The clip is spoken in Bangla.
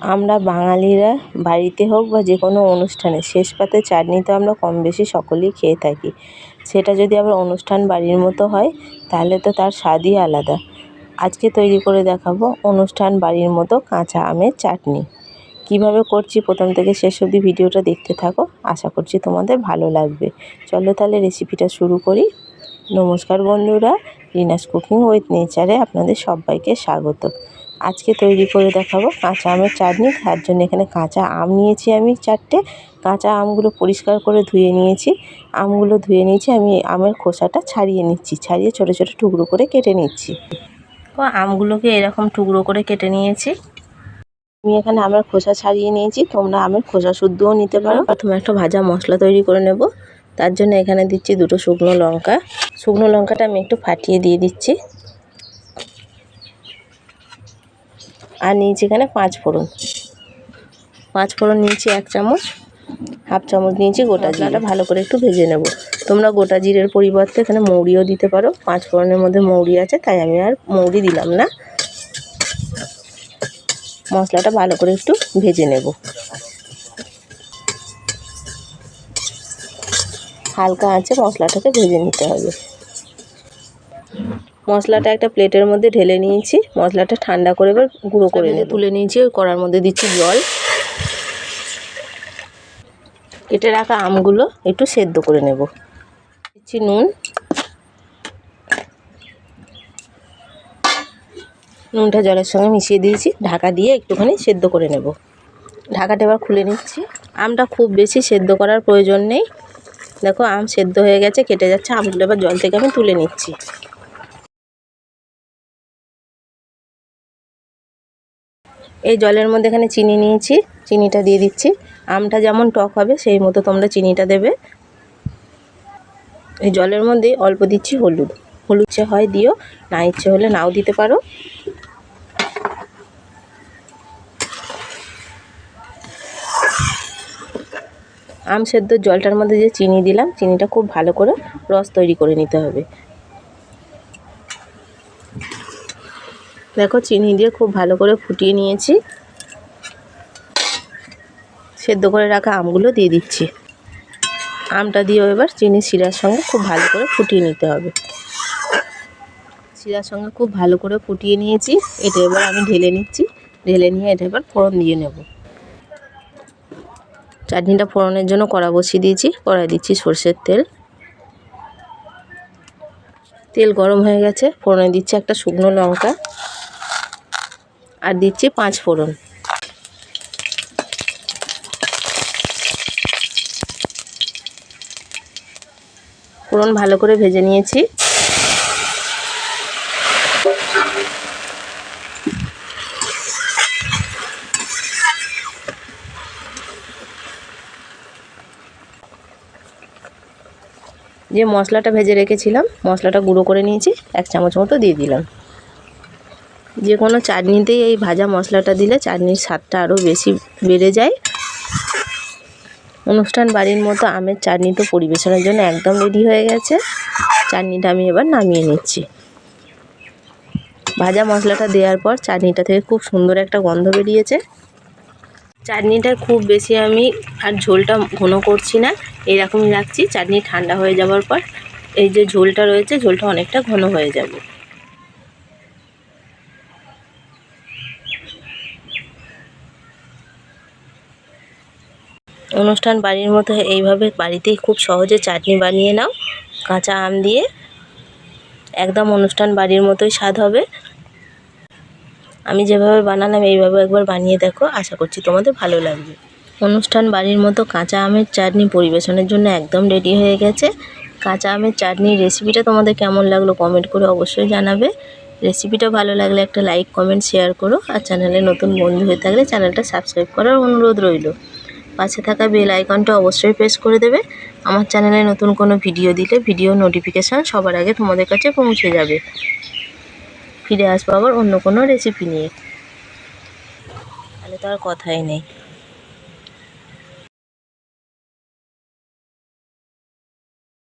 আমরা বাঙালিরা বাড়িতে হোক বা যে কোনো অনুষ্ঠানে, শেষ পাতে চাটনি তো আমরা কম বেশি সকলেই খেয়ে থাকি। সেটা যদি আবার অনুষ্ঠান বাড়ির মতো হয়, তাহলে তো তার স্বাদই আলাদা। আজকে তৈরি করে দেখাবো অনুষ্ঠান বাড়ির মতো কাঁচা আমের চাটনি। কীভাবে করছি প্রথম থেকে শেষ অবধি ভিডিওটা দেখতে থাকো, আশা করছি তোমাদের ভালো লাগবে। চলো তাহলে রেসিপিটা শুরু করি। নমস্কার বন্ধুরা, রিনাস কুকিং উইথ নেচারে আপনাদের সবাইকে স্বাগত। আজকে তৈরি করে দেখাবো কাঁচা আমের চাটনি। তার জন্য এখানে কাঁচা আম নিয়েছি আমি চারটে। কাঁচা আমগুলো পরিষ্কার করে ধুয়ে নিয়েছি। আমগুলো ধুয়ে নিয়েছি, আমি আমের খোসাটা ছাড়িয়ে নিচ্ছি, ছাড়িয়ে ছোটো ছোটো টুকরো করে কেটে নিচ্ছি। তো আমগুলোকে এরকম টুকরো করে কেটে নিয়েছি। আমি এখানে আমের খোসা ছাড়িয়ে নিয়েছি, তোমরা আমের খোসা শুদ্ধও নিতে পারো। প্রথমে একটা ভাজা মশলা তৈরি করে নেব। তার জন্য এখানে দিচ্ছি দুটো শুকনো লঙ্কা। শুকনো লঙ্কাটা আমি একটু ফাটিয়ে দিয়ে দিচ্ছি। আর নিয়েছি এখানে পাঁচ ফোড়ন। পাঁচ ফোড়ন নিয়েছি এক চামচ হাফ চামচ নিয়েছি গোটা জিরাটা ভালো করে একটু ভেজে নেব। তোমরা গোটা জিরের পরিবর্তে এখানে মৌরিও দিতে পারো। পাঁচ ফোড়নের মধ্যে মৌরি আছে তাই আমি আর মৌরি দিলাম না। মশলাটা ভালো করে একটু ভেজে নেব। হালকা আঁচে মশলাটাকে ভেজে নিতে হবে। মশলাটা একটা প্লেটের মধ্যে ঢেলে নিয়েছি। মশলাটা ঠান্ডা করে এবার গুঁড়ো করে নিয়ে তুলে নিয়েছি ওই কড়ার মধ্যে দিচ্ছি জল। কেটে রাখা আমগুলো একটু সেদ্ধ করে নেব। দিচ্ছি নুন। নুনটা জলের সঙ্গে মিশিয়ে দিয়েছি। ঢাকা দিয়ে একটুখানি সেদ্ধ করে নেব। ঢাকাটা এবার খুলে নিচ্ছি। আমটা খুব বেশি সেদ্ধ করার প্রয়োজন নেই। দেখো আম সেদ্ধ হয়ে গেছে কেটে যাচ্ছে। আমগুলো এবার জল থেকে আমি তুলে নিচ্ছি। এই জলের মধ্যে এখানে চিনি নিয়েছি, চিনিটা দিয়ে দিচ্ছি। আমটা যেমন টক হবে, সেই মতো তোমরা চিনিটা দেবে। এই জলের মধ্যে অল্প দিচ্ছি হলুদ। হলুদ ইচ্ছে হয় দিও, না ইচ্ছে হলে নাও দিতে পারো। আম সেদ্ধ জলটার মধ্যে যে চিনি দিলাম, চিনিটা খুব ভালো করে রস তৈরি করে নিতে হবে। দেখো, চিনি দিয়ে খুব ভালো করে ফুটিয়ে নিয়েছি। সেদ্ধ করে রাখা আমগুলো দিয়ে দিচ্ছি। আমটা দিয়েও এবার চিনি শিরার সঙ্গে খুব ভালো করে ফুটিয়ে নিতে হবে। শিরার সঙ্গে খুব ভালো করে ফুটিয়ে নিয়েছি। এটা এবার আমি ঢেলে নিচ্ছি। ঢেলে নিয়ে এটা এবার ফোড়ন দিয়ে নেব। চাটনিটা ফোড়নের জন্য কড়া বসিয়ে দিয়েছি। কড়াই দিচ্ছি সর্ষের তেল। তেল গরম হয়ে গেছে। ফোড়নে দিচ্ছি একটা শুকনো লঙ্কা। আর দিচ্ছি পাঁচ ফোড়ন। ফোড়ন ভালো করে ভেজে নিয়েছি। যে মশলাটা ভেজে রেখেছিলাম, মশলাটা গুঁড়ো করে নিয়েছি, এক চামচ মতো দিয়ে দিলাম। যে কোনো চাটনিতেই এই ভাজা মশলাটা দিলে চাটনির স্বাদটা আরও বেশি বেড়ে যায়। অনুষ্ঠান বাড়ির মতো আমের চাটনি তো পরিবেশনের জন্য একদম রেডি হয়ে গেছে। চাটনিটা আমি এবার নামিয়ে নিচ্ছি। ভাজা মশলাটা দেওয়ার পর চাটনিটা থেকে খুব সুন্দর একটা গন্ধ বেরিয়েছে। চাটনিটা খুব বেশি আমি আর ঝোলটা ঘন করছি না, এরকমই রাখছি। চাটনি ঠান্ডা হয়ে যাওয়ার পর এই যে ঝোলটা রয়েছে, ঝোলটা অনেকটা ঘন হয়ে যাবে। অনুষ্ঠান বাড়ির মতো এইভাবে বাড়িতেই খুব সহজে চাটনি বানিয়ে নাও, কাঁচা আম দিয়ে। একদম অনুষ্ঠান বাড়ির মতোই স্বাদ হবে। আমি যেভাবে বানালাম এইভাবে একবার বানিয়ে দেখো, আশা করছি তোমাদের ভালো লাগবে। অনুষ্ঠান বাড়ির মতো কাঁচা আমের চাটনি পরিবেশনের জন্য একদম রেডি হয়ে গেছে। কাঁচা আমের চাটনির রেসিপিটা তোমাদের কেমন লাগল কমেন্ট করে অবশ্যই জানাবে। রেসিপিটা ভালো লাগলে একটা লাইক কমেন্ট শেয়ার করো। আর চ্যানেলে নতুন বন্ধু হয়ে থাকলে চ্যানেলটা সাবস্ক্রাইব করার অনুরোধ রইল। পাশে থাকা বেল আইকনটা অবশ্যই প্রেস করে দেবে। আমার চ্যানেলে নতুন কোনো ভিডিও দিলে ভিডিও নোটিফিকেশান সবার আগে তোমাদের কাছে পৌঁছে যাবে। ফিরে আসব আবার অন্য কোনো রেসিপি নিয়ে। তাহলে তো আর কথাই নেই।